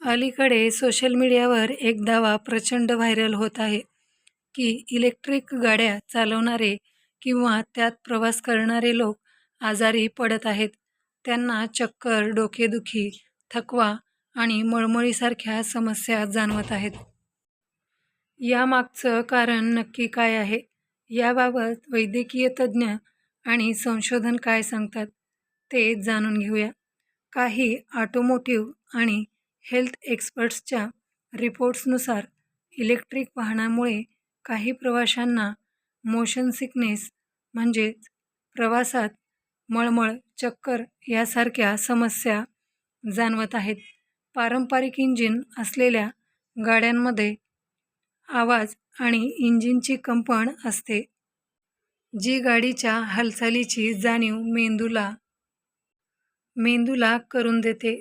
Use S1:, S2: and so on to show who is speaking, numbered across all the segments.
S1: अलीकडे सोशल मीडियावर एक दावा प्रचंड व्हायरल होत आहे की इलेक्ट्रिक गाड्या चालवणारे किंवा त्यात प्रवास करणारे लोक आजारी पडत आहेत. त्यांना चक्कर, डोकेदुखी, थकवा आणि मळमळीसारख्या समस्या जाणवत आहेत. यामागचं कारण नक्की काय आहे? याबाबत वैद्यकीय तज्ज्ञ आणि संशोधन काय सांगतात, ते जाणून घेऊया. काही ऑटोमोटिव्ह आणि हेल्थ एक्सपर्ट्सच्या रिपोर्ट्सनुसार इलेक्ट्रिक वाहनामुळे काही प्रवाशांना मोशन सिकनेस म्हणजेच प्रवासात मळमळ, चक्कर यासारख्या समस्या जाणवत आहेत. पारंपरिक इंजिन असलेल्या गाड्यांमध्ये आवाज आणि इंजिनची कंपन असते. जी गाडीच्या हालचालीची जाणीव मेंदूला मेंदूला करून देते.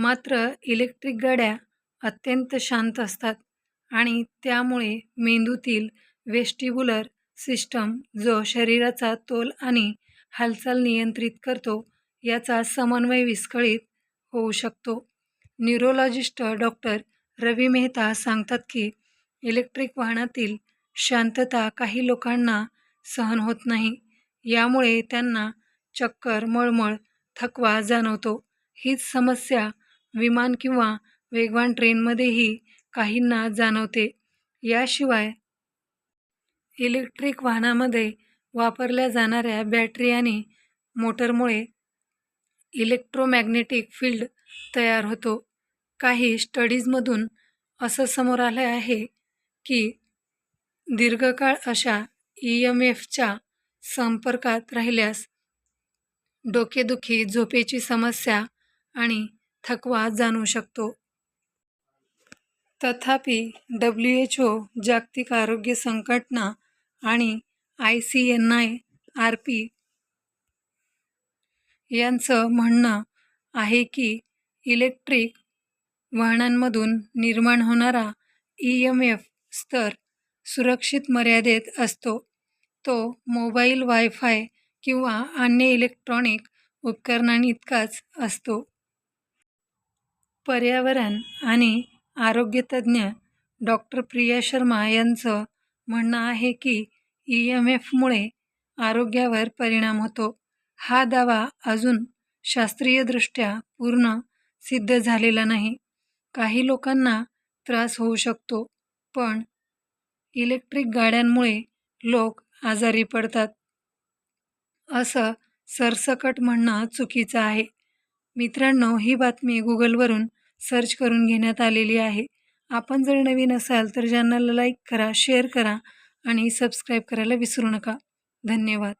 S1: मात्र इलेक्ट्रिक गाड्या अत्यंत शांत असतात आणि त्यामुळे मेंदूतील वेस्टिब्युलर सिस्टम, जो शरीराचा तोल आणि हालचाल नियंत्रित करतो, याचा समन्वय विस्कळीत होऊ शकतो. न्यूरोलॉजिस्ट डॉक्टर रवी मेहता सांगतात की, इलेक्ट्रिक वाहनातील शांतता काही लोकांना सहन होत नाही. यामुळे त्यांना चक्कर, मळमळ, थकवा जाणवतो. हीच समस्या विमान किंवा वेगवान ट्रेनमध्येही काहींना जाणवते. याशिवाय इलेक्ट्रिक वाहनामध्ये वापरल्या जाणाऱ्या बॅटरी आणि मोटरमुळे इलेक्ट्रोमॅग्नेटिक फील्ड तयार होतो. काही स्टडीजमधून असं समोर आलं आहे की, दीर्घकाळ अशा ई एम एफच्या संपर्कात राहिल्यास डोकेदुखी, झोपेची समस्या आणि थकवा जाणवू शकतो. तथापि, डब्ल्यू एच ओ जागतिक आरोग्य संघटना आणि I C N I R P यांचं म्हणणं आहे की, इलेक्ट्रिक वाहनांमधून निर्माण होणारा ई यम एफ स्तर सुरक्षित मर्यादेत असतो. तो मोबाईल, वायफाय किंवा अन्य इलेक्ट्रॉनिक उपकरणांइतकाच असतो. पर्यावरण आणि आरोग्यतज्ज्ञ डॉक्टर प्रिया शर्मा यांचं म्हणणं आहे की, ई एम एफमुळे आरोग्यावर परिणाम होतो. हा दावा अजून शास्त्रीयदृष्ट्या पूर्ण सिद्ध झालेला नाही. काही लोकांना त्रास होऊ शकतो, पण इलेक्ट्रिक गाड्यांमुळे लोक आजारी पडतात, असं सरसकट म्हणणं चुकीचं आहे. मित्रांनो, ही बातमी गुगलवरून सर्च करून घेण्यात आलेली आहे. आपण जर नवीन असाल तर चॅनलला लाईक करा, शेअर करा आणि सबस्क्राईब करायला विसरू नका. धन्यवाद.